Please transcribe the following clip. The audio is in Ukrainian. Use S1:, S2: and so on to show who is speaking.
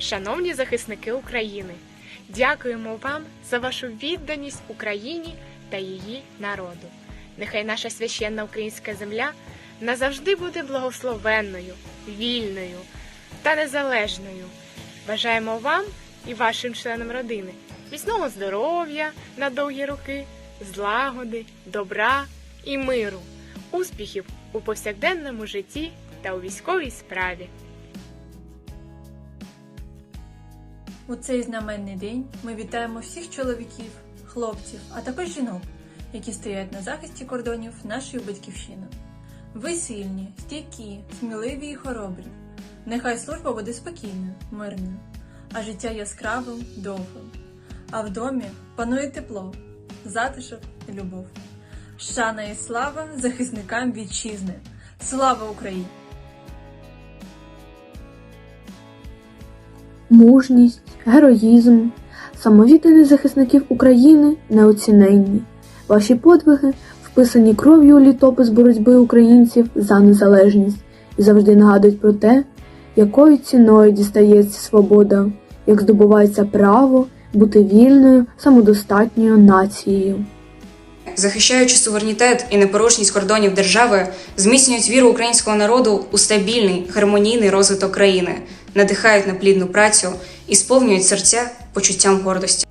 S1: шановні захисники України. Дякуємо вам за вашу відданість Україні та її народу. Нехай наша священна українська земля назавжди буде благословенною, вільною та незалежною. Бажаємо вам і вашим членам родини міцного здоров'я на довгі роки, злагоди, добра і миру, успіхів у повсякденному житті та у військовій справі.
S2: У цей знаменний день ми вітаємо всіх чоловіків, хлопців, а також жінок, які стоять на захисті кордонів нашої батьківщини. Ви сильні, стійкі, сміливі і хоробрі. Нехай служба буде спокійною, мирною, а життя яскравим, довгим. А в домі панує тепло, затишок і любов. Шана і слава захисникам вітчизни. Слава Україні!
S3: Мужність, героїзм, самовідданість захисників України неоціненні. Ваші подвиги вписані кров'ю у літопис боротьби українців за незалежність і завжди нагадують про те, якою ціною дістається свобода, як здобувається право бути вільною, самодостатньою нацією.
S4: захищаючи суверенітет і непорушність кордонів держави, зміцнюють віру українського народу у стабільний гармонійний розвиток країни, надихають на плідну працю і сповнюють серця почуттям гордості.